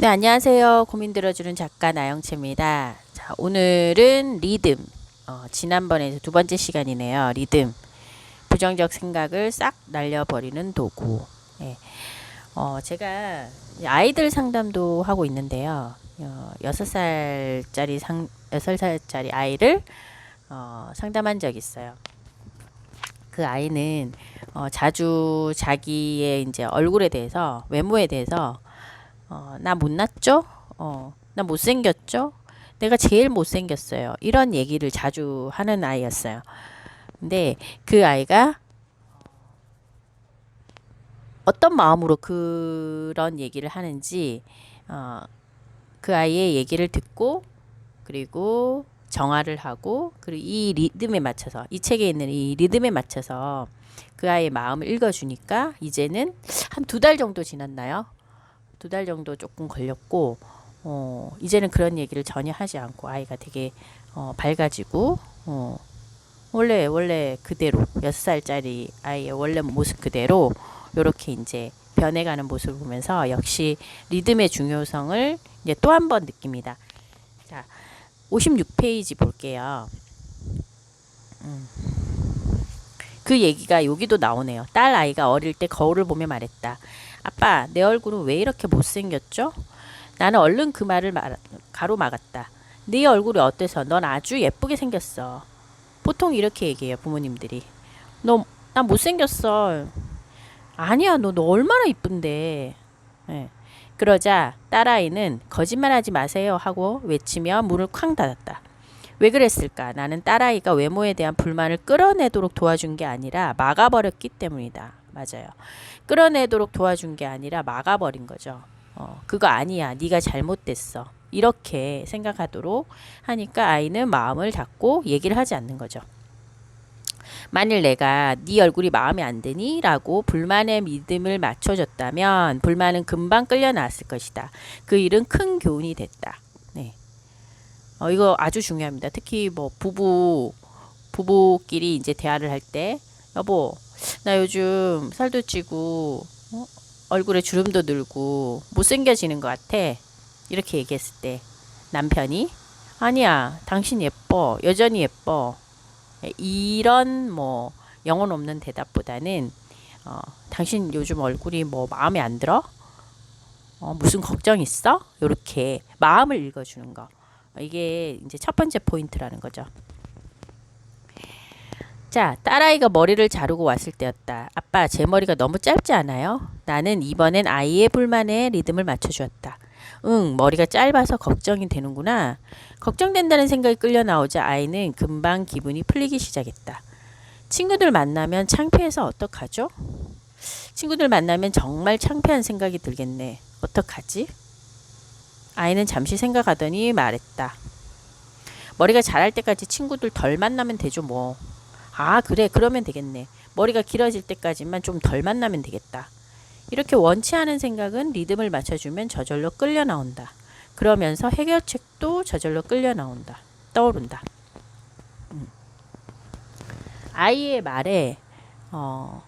네, 안녕하세요. 고민 들어주는 작가 나영채입니다. 자, 오늘은 리듬. 어, 지난번에 두 번째 시간이네요. 리듬. 부정적 생각을 싹 날려버리는 도구. 예. 어, 제가 아이들 상담도 하고 있는데요. 어, 6살짜리 상, 6살짜리 아이를 어, 상담한 적 있어요. 그 아이는 어, 자주 자기의 이제 얼굴에 대해서 외모에 대해서 어, 나 못났죠? 어, 나 못생겼죠? 내가 제일 못생겼어요. 이런 얘기를 자주 하는 아이였어요. 근데 그 아이가 어떤 마음으로 그런 얘기를 하는지 어, 그 아이의 얘기를 듣고 그리고 정화를 하고 그리고 이 리듬에 맞춰서 이 책에 있는 이 리듬에 맞춰서 그 아이의 마음을 읽어주니까 이제는 한 두 달 정도 지났나요? 두 달 정도 조금 걸렸고 어, 이제는 그런 얘기를 전혀 하지 않고 아이가 되게 어, 밝아지고 어, 원래 원래 그대로 여섯 살짜리 아이의 원래 모습 그대로 요렇게 이제 변해가는 모습을 보면서 역시 리듬의 중요성을 이제 또 한 번 느낍니다. 자, 56페이지 볼게요. 음. 그 얘기가 여기도 나오네요. 딸 아이가 어릴 때 거울을 보며 말했다. 아빠, 내 얼굴은 왜 이렇게 못생겼죠? 나는 얼른 그 말을 말, 가로막았다. 네 얼굴이 어때서? 넌 아주 예쁘게 생겼어. 보통 이렇게 얘기해요, 부모님들이. 너, 나 못생겼어. 아니야, 너, 너 얼마나 이쁜데. 예. 그러자 딸아이는 거짓말하지 마세요 하고 외치며 문을 쾅 닫았다. 왜 그랬을까? 나는 딸아이가 외모에 대한 불만을 끌어내도록 도와준 게 아니라 막아버렸기 때문이다. 맞아요. 끌어내도록 도와준 게 아니라 막아버린 거죠. 어, 그거 아니야. 네가 잘못됐어. 이렇게 생각하도록 하니까 아이는 마음을 닫고 얘기를 하지 않는 거죠. 만일 내가 네 얼굴이 마음에 안 드니? 라고 불만의 믿음을 맞춰줬다면 불만은 금방 끌려나왔을 것이다. 그 일은 큰 교훈이 됐다. 네. 어, 이거 아주 중요합니다. 특히 뭐 부부, 부부끼리 이제 대화를 할 때, 여보, 나 요즘 살도 찌고, 어? 얼굴에 주름도 늘고, 못생겨지는 것 같아. 이렇게 얘기했을 때, 남편이, 아니야, 당신 예뻐. 여전히 예뻐. 이런 뭐 영혼 없는 대답보다는 어, 당신 요즘 얼굴이 뭐 마음에 안 들어? 어, 무슨 걱정 있어? 이렇게 마음을 읽어주는 거. 이게 이제 첫 번째 포인트라는 거죠. 자, 딸아이가 머리를 자르고 왔을 때였다. 아빠, 제 머리가 너무 짧지 않아요? 나는 이번엔 아이의 불만에 리듬을 맞춰주었다. 응, 머리가 짧아서 걱정이 되는구나. 걱정된다는 생각이 끌려 나오자 아이는 금방 기분이 풀리기 시작했다. 친구들 만나면 창피해서 어떡하죠? 친구들 만나면 정말 창피한 생각이 들겠네. 어떡하지? 아이는 잠시 생각하더니 말했다. 머리가 자랄 때까지 친구들 덜 만나면 되죠, 뭐. 아, 그래. 그러면 되겠네. 머리가 길어질 때까지만 좀 덜 만나면 되겠다. 이렇게 원치 않은 생각은 리듬을 맞춰주면 저절로 끌려 나온다. 그러면서 해결책도 저절로 끌려 나온다. 떠오른다. 음. 아이의 말에 어,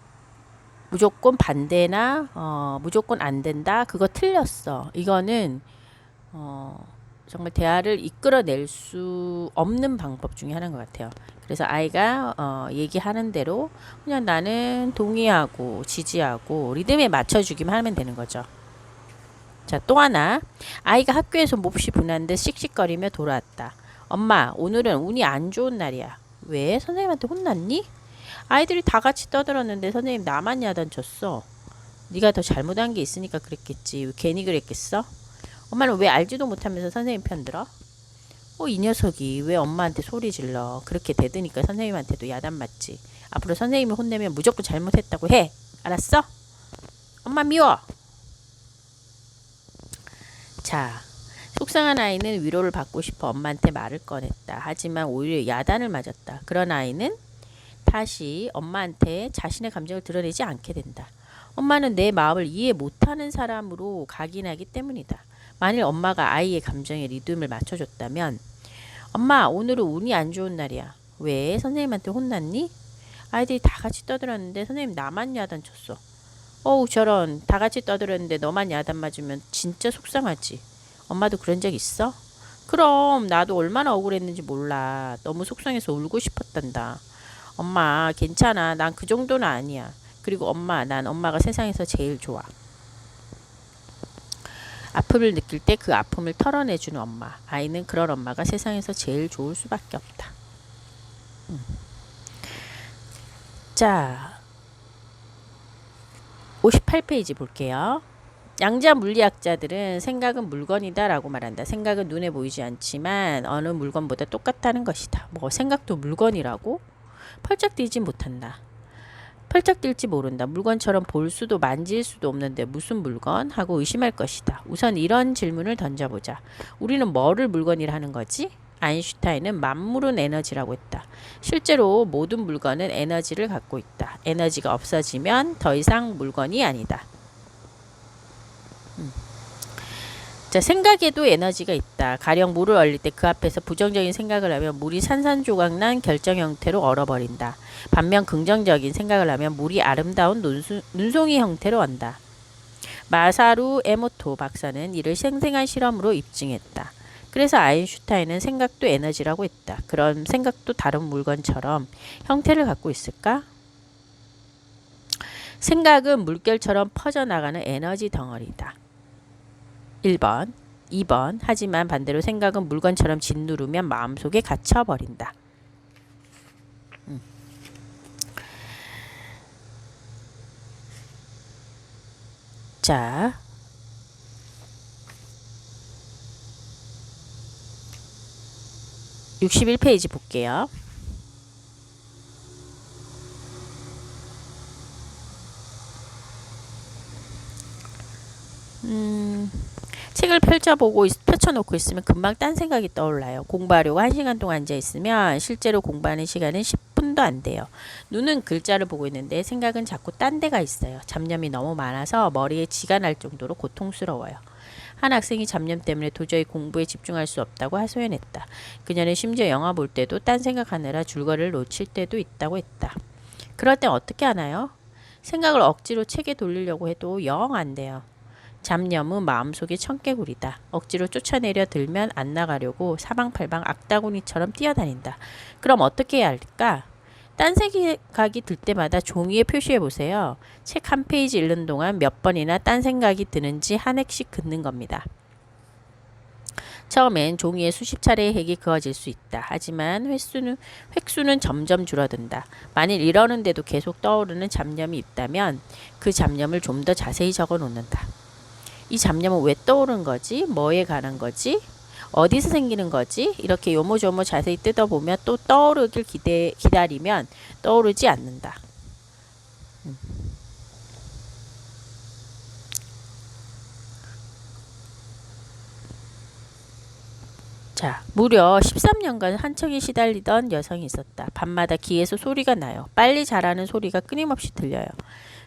무조건 반대나 어, 무조건 안 된다. 그거 틀렸어. 이거는 어, 정말 대화를 이끌어낼 수 없는 방법 중에 하나인 것 같아요. 그래서 아이가 어, 얘기하는 대로 그냥 나는 동의하고 지지하고 리듬에 맞춰주기만 하면 되는 거죠. 자, 또 하나. 아이가 학교에서 몹시 분한 듯 씩씩거리며 돌아왔다. 엄마, 오늘은 운이 안 좋은 날이야. 왜? 선생님한테 혼났니? 아이들이 다 같이 떠들었는데 선생님 나만 야단쳤어. 네가 더 잘못한 게 있으니까 그랬겠지. 괜히 그랬겠어? 엄마는 왜 알지도 못하면서 선생님 편 들어? 어, 이 녀석이 왜 엄마한테 소리 질러? 그렇게 대드니까 선생님한테도 야단 맞지. 앞으로 선생님이 혼내면 무조건 잘못했다고 해. 알았어? 엄마 미워. 자, 속상한 아이는 위로를 받고 싶어 엄마한테 말을 꺼냈다. 하지만 오히려 야단을 맞았다. 그런 아이는 다시 엄마한테 자신의 감정을 드러내지 않게 된다. 엄마는 내 마음을 이해 못하는 사람으로 각인하기 때문이다. 만일 엄마가 아이의 감정에 리듬을 맞춰줬다면 엄마 오늘은 운이 안 좋은 날이야. 왜? 선생님한테 혼났니? 아이들이 다 같이 떠들었는데 선생님 나만 야단 쳤어. 어우 저런 다 같이 떠들었는데 너만 야단 맞으면 진짜 속상하지. 엄마도 그런 적 있어? 그럼 나도 얼마나 억울했는지 몰라. 너무 속상해서 울고 싶었단다. 엄마 괜찮아. 난 그 정도는 아니야. 그리고 엄마 난 엄마가 세상에서 제일 좋아. 아픔을 느낄 때 그 아픔을 털어내주는 엄마. 아이는 그런 엄마가 세상에서 제일 좋을 수밖에 없다. 음. 자, 58페이지 볼게요. 양자 물리학자들은 생각은 물건이다 라고 말한다. 생각은 눈에 보이지 않지만 어느 물건보다 똑같다는 것이다. 뭐 생각도 물건이라고? 펄쩍 뛰지 못한다. 펄쩍 뛸지 모른다. 물건처럼 볼 수도 만질 수도 없는데 무슨 물건? 하고 의심할 것이다. 우선 이런 질문을 던져보자. 우리는 뭐를 물건이라 하는 거지? 아인슈타인은 만물은 에너지라고 했다. 실제로 모든 물건은 에너지를 갖고 있다. 에너지가 없어지면 더 이상 물건이 아니다. 음. 자, 생각에도 에너지가 있다. 가령 물을 얼릴 때 그 앞에서 부정적인 생각을 하면 물이 산산조각난 결정 형태로 얼어버린다. 반면 긍정적인 생각을 하면 물이 아름다운 논수, 눈송이 형태로 온다. 마사루 에모토 박사는 이를 생생한 실험으로 입증했다. 그래서 아인슈타인은 생각도 에너지라고 했다. 그런 생각도 다른 물건처럼 형태를 갖고 있을까? 생각은 물결처럼 퍼져나가는 에너지 덩어리다. 1번, 2번. 하지만 반대로 생각은 물건처럼 짓누르면 마음속에 갇혀버린다. 음. 자, 61페이지 볼게요. 음, 책을 펼쳐보고 있- 펼쳐놓고 있으면 금방 딴 생각이 떠올라요. 공부하려고 한 시간 동안 앉아 있으면 실제로 공부하는 시간은 10분도 안 돼요. 눈은 글자를 보고 있는데 생각은 자꾸 딴 데가 있어요. 잡념이 너무 많아서 머리에 쥐가 날 정도로 고통스러워요. 한 학생이 잡념 때문에 도저히 공부에 집중할 수 없다고 하소연했다. 그녀는 심지어 영화 볼 때도 딴 생각하느라 줄거리를 놓칠 때도 있다고 했다. 그럴 땐 어떻게 하나요? 생각을 억지로 책에 돌리려고 해도 영 안 돼요. 잡념은 마음속의 청개구리다. 억지로 쫓아내려 들면 안 나가려고 사방팔방 악다구니처럼 뛰어다닌다. 그럼 어떻게 해야 할까? 딴 생각이 들 때마다 종이에 표시해 보세요. 책 한 페이지 읽는 동안 몇 번이나 딴 생각이 드는지 한 획씩 긋는 겁니다. 처음엔 종이에 수십 차례의 핵이 그어질 수 있다. 하지만 횟수는, 획수는 점점 줄어든다. 만일 이러는데도 계속 떠오르는 잡념이 있다면 그 잡념을 좀 더 자세히 적어 놓는다. 이 잡념은 왜 떠오른 거지? 뭐에 관한 거지? 어디서 생기는 거지? 이렇게 요모조모 자세히 뜯어보면 또 떠오르길 기대, 기다리면 떠오르지 않는다. 자, 무려 13년간 한청에 시달리던 여성이 있었다. 밤마다 귀에서 소리가 나요. 빨리 자라는 소리가 끊임없이 들려요.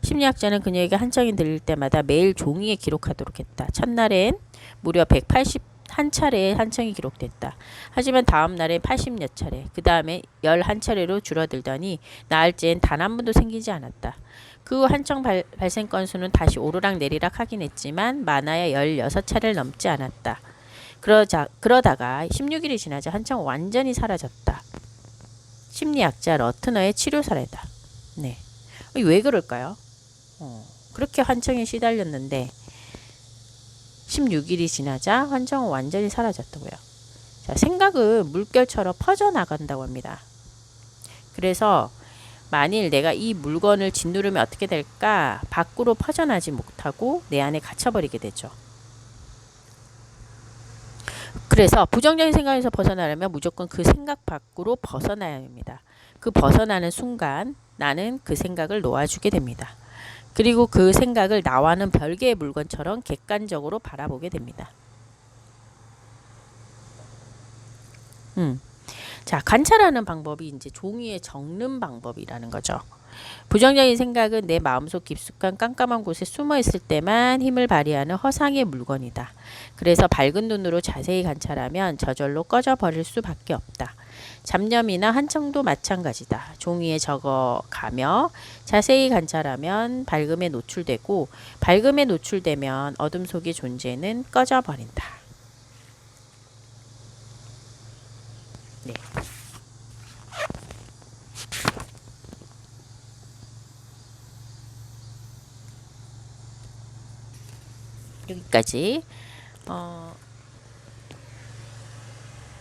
심리학자는 그녀에게 한청이 들릴 때마다 매일 종이에 기록하도록 했다. 첫날엔 무려 181차례의 한청이 기록됐다. 하지만 다음 날엔 80여 차례, 그 다음에 11차례로 줄어들더니 나흘째엔 단 한 번도 생기지 않았다. 그 후 한청 발, 발생 건수는 다시 오르락 내리락 하긴 했지만 많아야 16차례를 넘지 않았다. 그러자, 그러다가 16일이 지나자 한청 완전히 사라졌다. 심리학자 러트너의 치료 사례다. 네. 왜 그럴까요? 어, 그렇게 환청에 시달렸는데 16일이 지나자 환청은 완전히 사라졌다고요. 자, 생각은 물결처럼 퍼져나간다고 합니다. 그래서 만일 내가 이 물건을 짓누르면 어떻게 될까? 밖으로 퍼져나지 못하고 내 안에 갇혀버리게 되죠. 그래서 부정적인 생각에서 벗어나려면 무조건 그 생각 밖으로 벗어나야 합니다. 그 벗어나는 순간 나는 그 생각을 놓아주게 됩니다. 그리고 그 생각을 나와는 별개의 물건처럼 객관적으로 바라보게 됩니다. 음. 자, 관찰하는 방법이 이제 종이에 적는 방법이라는 거죠. 부정적인 생각은 내 마음속 깊숙한 깜깜한 곳에 숨어 있을 때만 힘을 발휘하는 허상의 물건이다. 그래서 밝은 눈으로 자세히 관찰하면 저절로 꺼져 버릴 수밖에 없다. 잡념이나 한청도 마찬가지다. 종이에 적어가며 자세히 관찰하면 밝음에 노출되고 밝음에 노출되면 어둠 속의 존재는 꺼져 버린다. 네. 여기까지 어,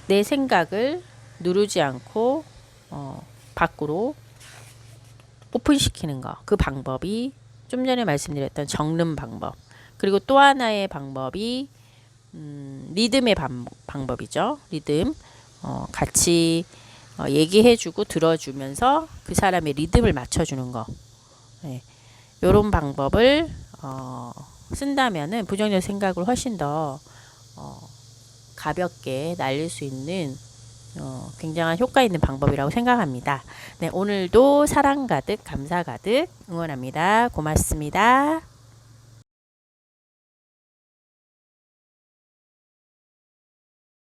내 생각을 누르지 않고 어, 밖으로 오픈시키는 거. 그 방법이 좀 전에 말씀드렸던 적는 방법. 그리고 또 하나의 방법이 음, 리듬의 방, 방법이죠. 리듬. 어, 같이 어, 얘기해주고 들어주면서 그 사람의 리듬을 맞춰주는 거. 네. 요런 방법을 어, 쓴다면은 부정적 생각을 훨씬 더 어, 가볍게 날릴 수 있는 어, 굉장한 효과 있는 방법이라고 생각합니다. 네, 오늘도 사랑 가득, 감사 가득 응원합니다. 고맙습니다.